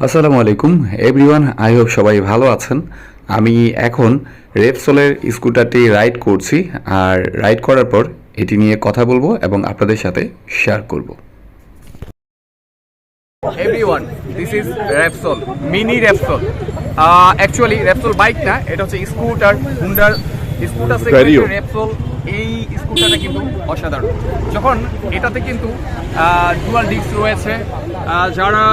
আসসালামু আলাইকুম everyone I hope সবাই ভালো আছেন। আমি এখন রেপসোলের স্কুটারটি রাইড করছি আর রাইড করার পর এটি নিয়ে কথা বলব এবং আপনাদের সাথে শেয়ার করব। Everyone this is Repsol mini Repsol actually Repsol bike না এটা হচ্ছে স্কুটার হুন্ডার স্কুটার র্যাপসোল এই স্কুটারটা কিন্তু অসাধারণ। যখন এটাতে কিন্তু ডুয়াল ডিস্ক রয়েছে যারা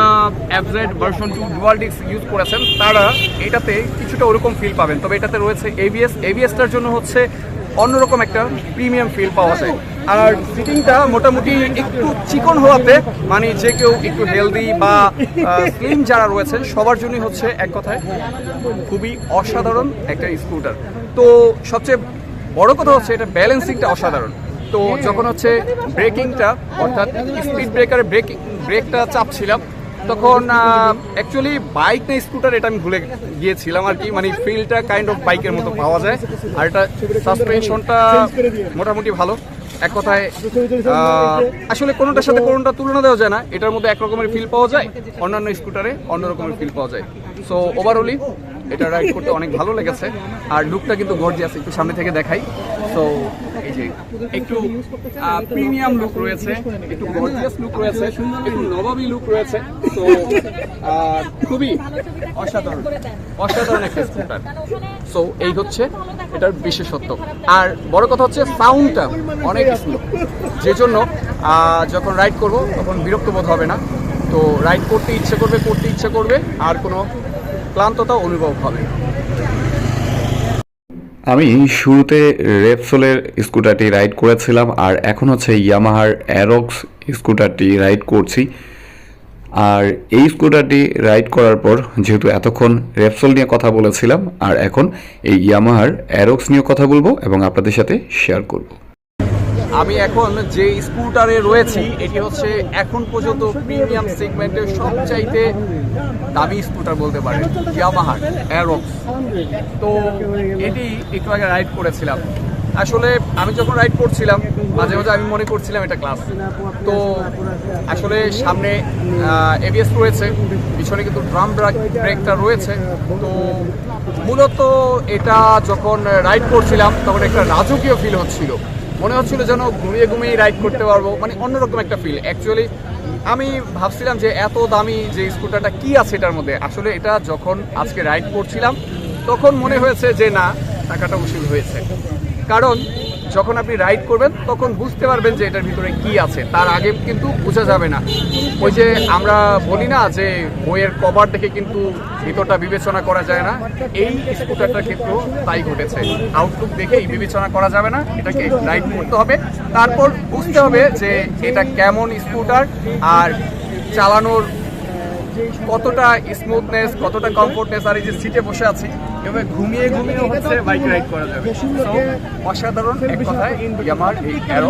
অ্যাবজেড version two dual disc use করেছেন, তারা এটাতে কিছুটা ওরকম ফিল পাবেন। তবে এটাতে রয়েছে এবিএস এবিএসটার জন্য হচ্ছে অন্যরকম একটা প্রিমিয়াম ফিল পাওয়া যায়। আর সিটিংটা মোটামুটি একটু চিকন হওয়াতে মানে যে কেউ একটু হেলদি বা স্লিম যারা রয়েছেন, সবার জন্যই হচ্ছে এক কথায় খুবই অসাধারণ একটা স্কুটার। তো সবচেয়ে বড় কথা হচ্ছে এটা ব্যালেন্সিংটা অসাধারণ। তো যখন হচ্ছে ব্রেকিংটা অর্থাৎ স্পিড ব্রেকারে ব্রেকিং ব্রেকটা চাপছিলাম, তখন অ্যাকচুয়ালি বাইক না স্কুটার এটা আমি ভুলে গিয়েছিলাম আর কি। মানে ফিলটা কাইন্ড অফ বাইকের মতো পাওয়া যায়। আর এটা সাসপেনশনটা মোটামুটি ভালো। এক কথায় আসলে কোনোটার সাথে কোনোটা তুলনা দেওয়া যায় না। এটার মধ্যে এক রকমের ফিল পাওয়া যায়, অন্যান্য স্কুটারে অন্য রকমের ফিল পাওয়া যায়। সো ওভারঅলি এটা রাইড করতে অনেক ভালো লেগেছে। আর লুকটা কিন্তু গর্জিয়াস একটু সামনে থেকে দেখাই। তো এই যে একটু প্রিমিয়াম লুক রয়েছে, একটু গর্জিয়াস লুক রয়েছে, একটু নবাবী লুক রয়েছে। তো খুবই অসাধারণ অসাধারণ একটা স্কুটার সো এই হচ্ছে এটার বিশেষত্ব। আর বড় কথা হচ্ছে সাউন্ডটা অনেক স্লো যে জন্য যখন রাইড করব, তখন বিরক্ত বোধ হবে না। তো রাইড করতে ইচ্ছে করবে, করতে ইচ্ছে করবে, আর কোনো ক্লান্ততা অনুভব হবে। আমি শুরুতে রেপসোলের স্কুটারটি রাইড করেছিলাম, আর এখন হচ্ছে ইয়ামাহার অ্যারক্স স্কুটারটি রাইড করছি। আর এই স্কুটারটি রাইড করার পর যেহেতু এতক্ষণ রেপসোল নিয়ে কথা বলেছিলাম, আর এখন এই ইয়ামাহার অ্যারক্স নিয়ে কথা বলব এবং আপনাদের সাথে শেয়ার করব। আমি এখন যে স্কুটারে রয়েছি, এটি হচ্ছে এখন পর্যন্ত প্রিমিয়াম সেগমেন্টের সবচাইতে দামি স্কুটার বলতে পারেন ইয়ামাহার অ্যারক্স তো এটি একটু আগে রাইড করেছিলাম। আসলে আমি যখন রাইড করছিলাম, মাঝে মাঝে আমি মনে করছিলাম এটা ক্লাস তো আসলে সামনে এবিএস রয়েছে, পিছনে কিন্তু ড্রাম ব্রেকটা রয়েছে। তো মূলত এটা যখন রাইড করছিলাম, তখন একটা রাজকীয় ফিল হচ্ছিল। মনে হচ্ছিল যেন ঘুমিয়ে ঘুমিয়ে রাইড করতে পারব মানে অন্যরকম একটা ফিল অ্যাকচুয়ালি আমি ভাবছিলাম যে এত দামি যে স্কুটারটা কি আছে এটার মধ্যে? আসলে এটা যখন আজকে রাইড করছিলাম, তখন মনে হয়েছে যে না, টাকাটা উসুল হয়েছে। কারণ যখন আপনি রাইড করবেন, তখন বুঝতে পারবেন যে এটার ভিতরে কি আছে। তার আগে কিন্তু বোঝা যাবে না। ওই যে আমরা বলি না যে বইয়ের কভার দেখে কিন্তু ভিতরটা বিবেচনা করা যায় না। এই স্কুটারটার ক্ষেত্রেও তাই ঘটেছে। আউটলুক দেখেই বিবেচনা করা যাবে না। এটাকে রাইড করতে হবে। তারপর বুঝতে হবে যে এটা কেমন স্কুটার আর চালানোর কতটা স্মুথনেস কতটা কমফোর্টনেস আর এই যে সিটে বসে আছি এভাবে ঘুমিয়ে ঘুমিয়ে হচ্ছে বাইক রাইড করা যাবে। অসাধারণ এক কথায় ইয়ামার এই অ্যারো